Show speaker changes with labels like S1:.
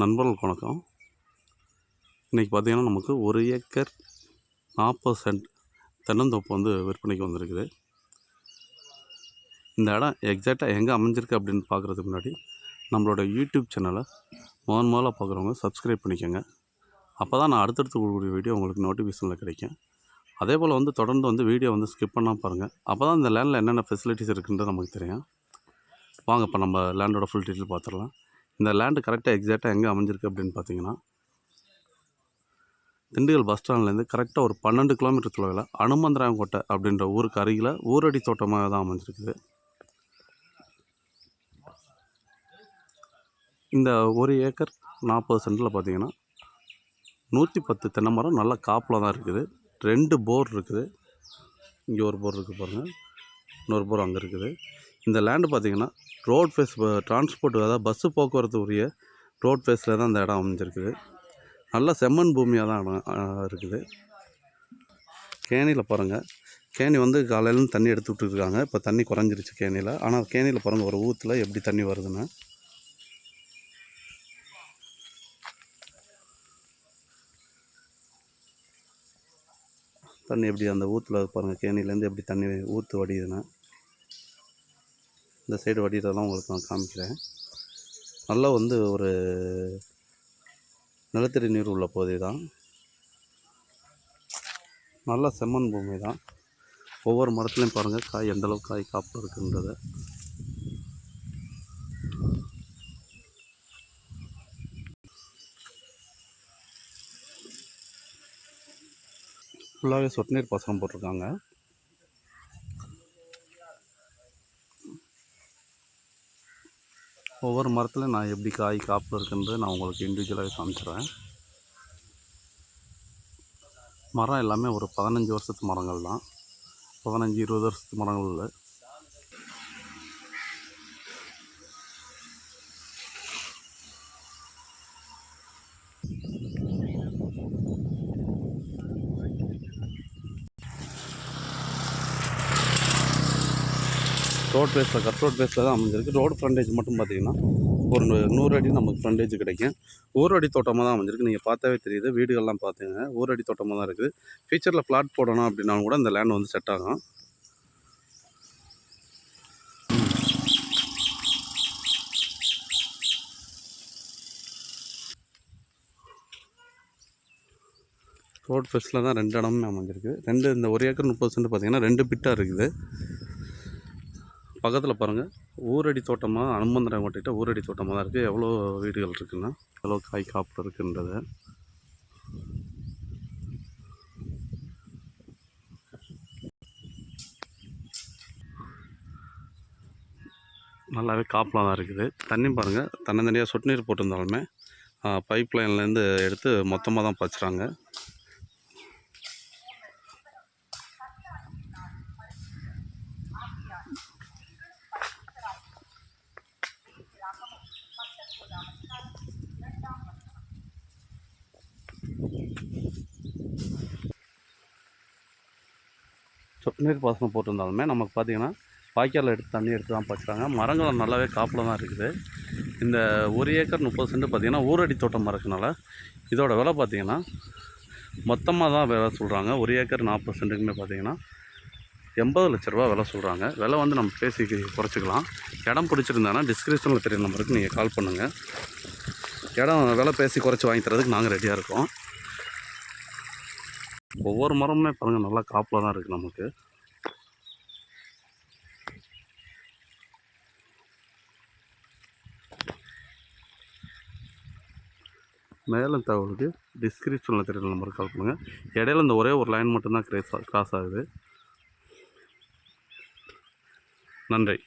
S1: நண்பர்களுக்கு வணக்கம். இன்றைக்கி பார்த்தீங்கன்னா நமக்கு ஒரு ஏக்கர் நாற்பது சென்ட் தென்னந்தோப்பு வந்து விற்பனைக்கு வந்திருக்குது. இந்த இடம் எக்ஸாக்டாக எங்கே அமைஞ்சிருக்கு அப்படின்னு பார்க்குறதுக்கு முன்னாடி நம்மளோட யூடியூப் சேனலை முதன் முதல்ல பார்க்குறவங்க சப்ஸ்கிரைப் பண்ணிக்கோங்க. அப்போ தான் நான் அடுத்தடுத்து கொடுக்கக்கூடிய வீடியோ உங்களுக்கு நோட்டிஃபிகேஷனில் கிடைக்கும். அதே போல் வந்து தொடர்ந்து வந்து வீடியோ வந்து ஸ்கிப் பண்ணால் பாருங்கள் அப்போ தான் இந்த லேண்டில் என்னென்ன ஃபெசிலிட்டிஸ் இருக்குன்றது நமக்கு தெரியும். வாங்க இப்போ நம்ம லேண்டோட ஃபுல் டீட்டெயில் பார்த்துடலாம். இந்த லேண்டு கரெக்டாக எக்ஸாக்டாக எங்கே அமைஞ்சிருக்கு அப்படின்னு பார்த்தீங்கன்னா திண்டுக்கல் பஸ் ஸ்டாண்ட்லேருந்து கரெக்டாக ஒரு பன்னெண்டு கிலோமீட்டர் தொலைவில் அனுமந்தராயங்கோட்டை அப்படின்ற ஊருக்கு அருகில் ஊரடி தோட்டமாக தான் அமைஞ்சிருக்குது. இந்த ஒரு ஏக்கர் நாற்பது சென்டில் பார்த்தீங்கன்னா நூற்றி பத்து தென்னை மரம் நல்ல காப்பில் தான் இருக்குது. ரெண்டு போர் இருக்குது. இங்கே ஒரு போர் இருக்குது பாருங்கள் இன்னொரு போர் அங்கே இருக்குது. இந்த லேண்டு பார்த்தீங்கன்னா ரோட் ஃபேஸ் டிரான்ஸ்போர்ட் அதாவது பஸ்ஸு போக்குவரத்து உரிய ரோட் ஃபேஸில் தான் இந்த இடம் அமைஞ்சிருக்குது. நல்ல செம்மண் பூமியாக தான் இடம் இருக்குது. கேணியில் பாருங்கள் கேணி வந்து காலையிலேருந்து தண்ணி எடுத்து விட்டுருக்காங்க. இப்போ தண்ணி குறைஞ்சிருச்சு கேணியில். ஆனால் கேணியில் பாருங்கள் ஒரு ஊற்றுல எப்படி தண்ணி வருதுன்னு. தண்ணி எப்படி அந்த ஊற்றுல பாருங்கள் கேணிலேருந்து எப்படி தண்ணி ஊற்று வடியுதுன்னு. இந்த சைடு வடிகிறதெல்லாம் உங்களுக்கு நான் காமிக்கிறேன். நல்லா வந்து ஒரு நிலத்தடி நீர் உள்ள பகுதி தான். நல்லா செம்மண் பூமி தான். ஒவ்வொரு மரத்துலையும் பாருங்கள் காய் எந்த அளவுக்கு காய் காப்பு இருக்குன்றத. ஃபுல்லாகவே சொட்டு நீர் பாசனம் போட்டிருக்காங்க. ஒவ்வொரு மரத்துலையும் நான் எப்படி காய் காப்பு இருக்குன்றது நான் உங்களுக்கு இண்டிவிஜுவலாகவே காமிச்சிடுறேன். மரம் எல்லாமே ஒரு பதினஞ்சு வருஷத்து மரங்கள் தான் பதினஞ்சு இருபது வருஷத்து மரங்கள் இல்லை. ரோட் பேஸில் கட் ரோட் பேஸில் தான் அமைஞ்சிருக்கு. ரோடு ஃப்ரண்டேஜ் மட்டும் பார்த்தீங்கன்னா ஒரு நூறு அடி நமக்கு ஃப்ரண்டேஜ் கிடைக்கும். ஊர் அடி தோட்டமாக தான் அமைஞ்சிருக்கு. நீங்கள் பார்த்தாவே தெரியுது. வீடுகள்லாம் பார்த்துங்க ஊர் அடி தோட்டமாக தான் இருக்குது. ஃபியூச்சரில் ஃப்ளாட் போடணும் அப்படின்னாலும் கூட இந்த லேண்ட் வந்து செட் ஆகும். ரோட் ஃபெஸ்ட்டில் தான் ரெண்டு இடமுமே அமைஞ்சிருக்கு. ரெண்டு இந்த ஒரு ஏக்கர் முப்பது சென்ட் பார்த்தீங்கன்னா ரெண்டு பிட்டாக இருக்குது. பக்கத்தில் பாருங்கள் ஊரடி தோட்டமாக அனுமந்தரம் கொட்டிட்ட ஊரடி தோட்டமாக தான் இருக்குது எவ்வளோ வீடுகள் இருக்குன்னா எவ்வளோ காய் காப்பு இருக்குன்றத. நல்லாவே காப்பெலாம் தான் இருக்குது. தண்ணி பாருங்கள் தன்னந்தனியாக சொட்டு நீர் போட்டிருந்தாலுமே பைப் லைன்லேருந்து எடுத்து மொத்தமாக தான் பாய்ச்சுறாங்க சொட்டு நீர் பாசனம் போட்டிருந்தாலுமே நமக்கு பார்த்தீங்கன்னா வாய்க்கால் எடுத்து தண்ணி எடுத்து தான் பாய்ச்சுறாங்க. மரங்களும் நல்லாவே காப்பில் தான் இருக்குது. இந்த ஒரு ஏக்கர் முப்பது சென்ட் பார்த்தீங்கன்னா ஊரடி தோட்டம் மரக்கனால இதோட விலை பார்த்தீங்கன்னா மொத்தமாக தான் விலை சொல்கிறாங்க ஒரு ஏக்கர் நாற்பது சென்ட்டுக்குமே பார்த்தீங்கன்னா எண்பது லட்ச ரூபா விலை சொல்கிறாங்க விலை வந்து நம்ம பேசி குறைச்சிக்கலாம். இடம் பிடிச்சிருந்தாங்கன்னா டிஸ்கிரிப்ஷனில் தெரிய நம்பருக்கு நீங்கள் கால் பண்ணுங்கள் இடம் விலை பேசி குறைச்சி வாங்கி தரதுக்கு நாங்கள் ரெடியாக இருக்கோம். ஒவ்வொரு மரமுமே பாருங்கள் நல்லா காப்பில் தான் இருக்குது நமக்கு. மேலே தகவலுக்கு டிஸ்கிரிப்ஷனில் தெரியல நம்பருக்கு கால் பண்ணுங்கள் இடையில இந்த ஒரே ஒரு லைன் மட்டும்தான் கிரேஸ் கிராஸ் ஆகுது. நன்றி.